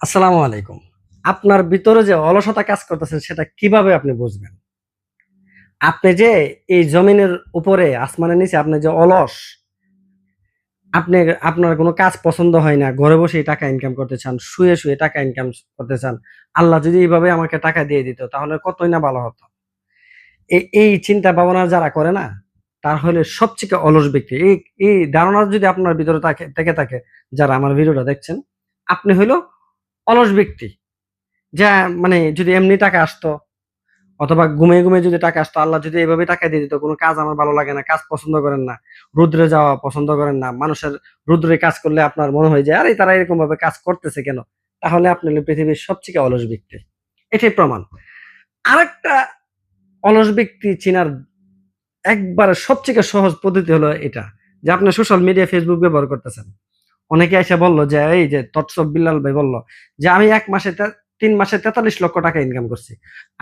আসসালামু আলাইকুম। আপনার ভিতরে যে অলসতা কাজ করতেছে সেটা কীভাবে আপনি বুঝবেন? আপনি যে এই জমিনের উপরে, আসমানের নিচে আপনি যে অলস, আপনি আপনার কোনো কাজ পছন্দ হয় না, ঘরে বসে টাকা ইনকাম করতে চান, শুয়ে শুয়ে টাকা ইনকাম করতে চান, আল্লাহ যদি এইভাবে আমাকে টাকা দিয়ে দিত, তাহলে কতই না ভালো হতো? এই চিন্তা ভাবনা যারা করে না, তার হলে সবচেয়ে অলস ব্যক্তি। এই এই ধারণা যদি আপনার ভিতরে থাকে, থেকে থাকে, যারা আমার ভিডিওটা দেখছেন, আপনি হইল অলস ব্যক্তি। যা মানে যদি এমনি টাকা আসতো, অথবা ঘুমে ঘুমে যদি টাকা আসতো, আল্লাহ যদি এভাবে টাকা দিয়ে দিত, কোনো কাজ আমার ভালো লাগে না, কাজ পছন্দ করেন না, রুদ্রে যাওয়া পছন্দ করেন না, মানুষের রুদ্রে কাজ করলে আপনার মনে হয় যে, আরে, তারা এরকম ভাবে কাজ করতেছে কেন? তাহলে আপনি পৃথিবীর সবচেয়ে অলস ব্যক্তি। এটাই প্রমাণ। আরেকটা অলস ব্যক্তি চিনার একবার সবচেয়ে সহজ পদ্ধতি হলো এটা, যে আপনি সোশ্যাল মিডিয়া ফেসবুক ব্যবহার করতেছেন। অনেকে এসে বলল যে, এই যে তৎসব বিল্লাল ভাই বলল যে, আমি এক মাসে তিন মাসে তেতাল্লিশ লক্ষ টাকা ইনকাম করছি।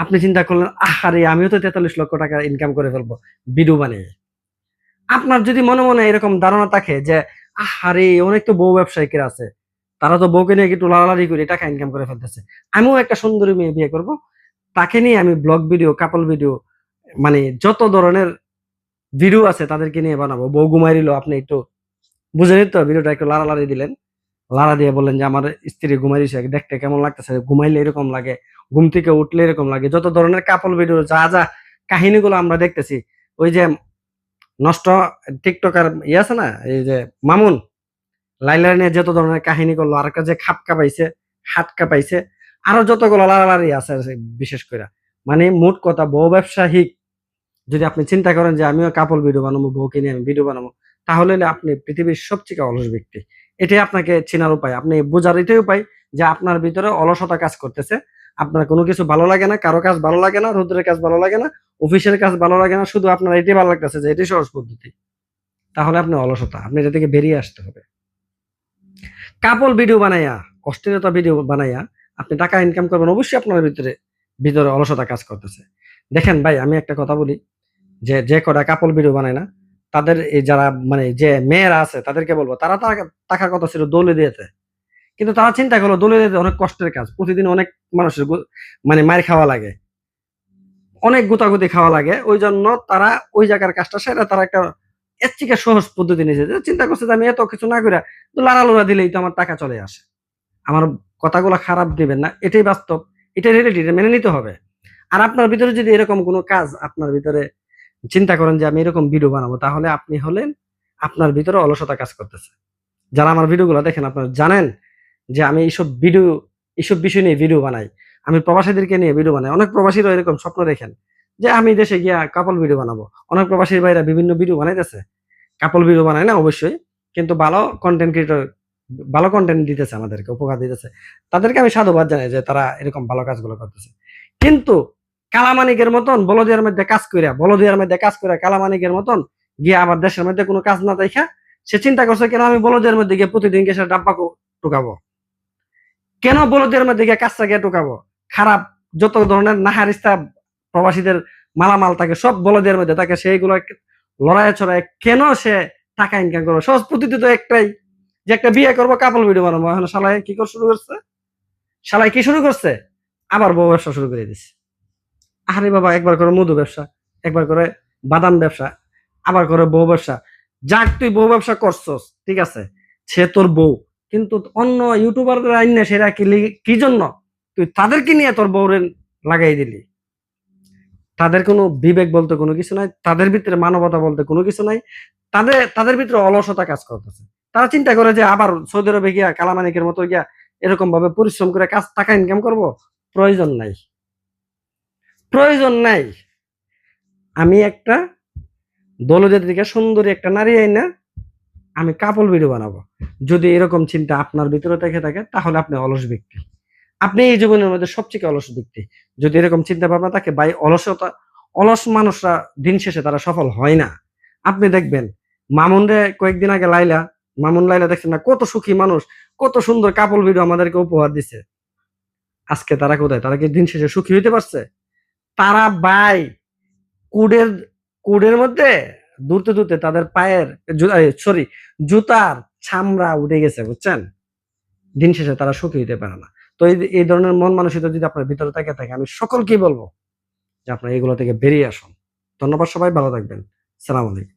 আপনি চিন্তা করলেন, আহারে, আমিও তো তেতাল্লিশ লক্ষ টাকা ইনকাম করে ফেলব ভিডিও বানিয়ে। আপনার যদি মনে মনে এরকম ধারণা থাকে যে, আহারে, অনেক তো বউ ব্যবসায়িকের আছে, তারা তো বউকে নিয়ে একটু লাড়ালাড়ি করে টাকা ইনকাম করে ফেলতেছে। আমিও একটা সুন্দরী মেয়ে বিয়ে করব। তাকে নিয়ে আমি ব্লগ ভিডিও কাপল ভিডিও মানে যত ধরনের ভিডিও আছে তাদেরকে নিয়ে বানাবো। বউ ঘুমাই দিল আপনি একটু বুঝে নিত ভিডিওটা একটু লাড়ালাড়ি দিলেন। লাড়া দিয়ে বললেন যে, আমার স্ত্রী ঘুমাই দিছে, দেখতে কেমন লাগতেছে? ঘুমাইলে এরকম লাগে, ঘুম থেকে উঠলে এরকম লাগে। যত ধরনের কাপল ভিডিও যা যা কাহিনীগুলো আমরা দেখতেছি, ওই যে নষ্ট টিকটকার ইয়ে আছে না, এই যে মামুন, লাইলা নিয়ে যত ধরনের কাহিনী করল আর যে খাপ কাপাইছে, হাত কাপাইছে, আরও যতগুলো লাড়ালাড়ি আছে বিশেষ করে। মানে মোট কথা, বউ ব্যবসায়িক যদি আপনি চিন্তা করেন যে, আমিও কাপল ভিডিও বানাবো, বউকে নিয়ে আমি ভিডিও বানাবো তাহলে আপনি পৃথিবীর সবচেয়ে অলস ব্যক্তি। এটাই আপনাকে চেনার উপায়। আপনি বোঝার এটাই উপায় যে আপনার ভিতরে অলসতা কাজ করতেছে। আপনার কোনো কিছু ভালো লাগে না, কারও কাজ ভালো লাগে না, রোদ্রের কাজ ভালো লাগে না, অফিসের কাজ ভালো লাগে না, শুধু আপনার এটাই ভালো লাগতেছে যে এটাই সহজ পদ্ধতি। তাহলে আপনি অলসতা, আপনি এটা থেকে বেরিয়ে আসতে হবে। কাপল ভিডিও বানাইয়া, অস্থিরতা ভিডিও বানাইয়া আপনি টাকা ইনকাম করবেন, অবশ্যই আপনার ভিতরে ভিতরে অলসতা কাজ করতেছে। দেখেন ভাই, আমি একটা কথা বলি যে যে কটা কাপল ভিডিও বানায় না তাদের যারা মানে যে মেয়েরা আছে, তাদেরকে বলব, তারা টাকা- টাকার কথা ছিল দৌলে দিয়েছে কিন্তু তারা চিন্তা করল দৌলে দিতে অনেক কষ্টের কাজ। প্রতিদিন অনেক মানুষের মানে মার খাওয়া লাগে। অনেক গুতাগুতি খাওয়া লাগে। ওই জন্য তারা ওই জায়গার কাজটা সেটা তারা একটা এর থেকে সহজ পদ্ধতি নিয়েছে। চিন্তা করছে যে আমি এত কিছু না করে তো লাড়ালোড়া দিলেই তো আমার টাকা চলে আসে। আমার কথাগুলো খারাপ দিবেন না, এটাই বাস্তব। এটাই রিয়েলিটি মেনে নিতে হবে। আর আপনার ভিতরে যদি এরকম কোনো কাজ আপনার ভিতরে চিন্তা করেন যে আমি এরকম ভিডিও বানাবো, তাহলে আপনি হলেন আপনার ভিতরে অলসতা কাজ করতেছে। যারা আমার ভিডিওগুলো দেখেন, আপনারা জানেন যে আমি এইসব ভিডিও এইসব বিষয় নিয়ে ভিডিও বানাই। আমি প্রবাসীদেরকে নিয়ে ভিডিও বানাই। অনেক প্রবাসীরা এরকম স্বপ্ন দেখেন যে আমি দেশে গিয়া কাপল ভিডিও বানাবো। অনেক প্রবাসীর ভাইরা বিভিন্ন ভিডিও বানাইতেছে। কাপল ভিডিও বানায় না অবশ্যই, কিন্তু ভালো কন্টেন্ট ক্রিয়েটর ভালো কন্টেন্ট দিতেছে আমাদেরকে, উপকার দিতেছে। তাদেরকে আমি সাধুবাদ জানাই যে তারা এরকম ভালো কাজগুলো করতেছে। কিন্তু কালামানিকের মতন বলদিয়ার মধ্যে কাজ কইরা বলদিয়ার মধ্যে কাজ করে কালামানিকের মতন গিয়ে আবার দেশের মধ্যে কোনো কাজ না দেখা, সে চিন্তা করছে কেন আমি বলদিয়ার মধ্যে গিয়ে প্রতিদিন গিয়ে সে ডাব্বা টুকাবো কেন বলদিয়ার মধ্যে গিয়ে কাজটা গিয়ে টুকাবো খারাপ যত ধরনের নাহারিস্তা প্রবাসীদের মালামাল থাকে, সব বলদিয়ার মধ্যে থাকে, সেইগুলো লড়াই ছড়াই কেন সে টাকা ইনকাম করব? সহজ পদ্ধতি তো একটাই, যে একটা বিয়ে করব কাপল ভিডিও বানাবো। এখন শালায় কি করে শুরু করছে? শালায় কি শুরু করছে? আবার বউ ব্যবসা শুরু করে দিছে। আরে বাবা, একবার করে মধু ব্যবসা, একবার করে বাদাম ব্যবসা, আবার করে বউ ব্যবসা। যাক তুই বউ ব্যবসা করছস, ঠিক আছে? সে তোর বউ। কিন্তু অন্য ইউটিউবারদের আইন সেরা কি কি জন্য? তুই তাদেরকে নিয়ে তোর বউরে লাগাই দিলি। তাদের কোনো বিবেক বলতে কোনো কিছু নাই, তাদের ভিতরে মানবতা বলতে কোনো কিছু নাই। তাদের তাদের ভিতরে অলসতা কাজ করতেছে। তারা চিন্তা করে যে আবার সৌদি আরবে গিয়া, কালামানিকের মতো গিয়া এরকম ভাবে পরিশ্রম করে কাজ, টাকা ইনকাম করব? প্রয়োজন নাই। প্রয়োজন নাই। আমি একটা দলদের দিকে সুন্দরী একটা নারী আইনা, আমি কাপল ভিডিও বানাবো। যদি এরকম চিন্তা আপনার ভিতরে থেকে থাকে, তাহলে আপনি অলস ব্যক্তি। আপনি এই জীবনের মধ্যে সবচেয়ে অলস ব্যক্তি। যদি এরকম চিন্তা ভাবনা থাকে বাই অলসতা, অলস মানুষরা দিন শেষে তারা সফল হয় না। আপনি দেখবেন মামুন রে কয়েকদিন আগে লাইলা, মামুন লাইলা দেখছেন না, কত সুখী মানুষ, কত সুন্দর কাপল ভিডিও আমাদেরকে উপহার দিছে। আজকে তারা কোথায়? তারা কি দিন শেষে সুখী হইতে পারছে? তারা বাই কুডের কুডের মধ্যে দূরতে দূরতে তাদের পায়ের সরি জুতার ছামড়া উঠে গেছে, বুঝছেন? দিন শেষে তারা সুখী হইতে পারে না। তো এই ধরনের মন মানসিকতা যদি আপনার ভিতরে থাকে থাকে, আমি সকলকেই বলব যে আপনার এগুলো থেকে বেরিয়ে আসুন। ধন্যবাদ সবাই, ভালো থাকবেন। সালাম আলাইকুম।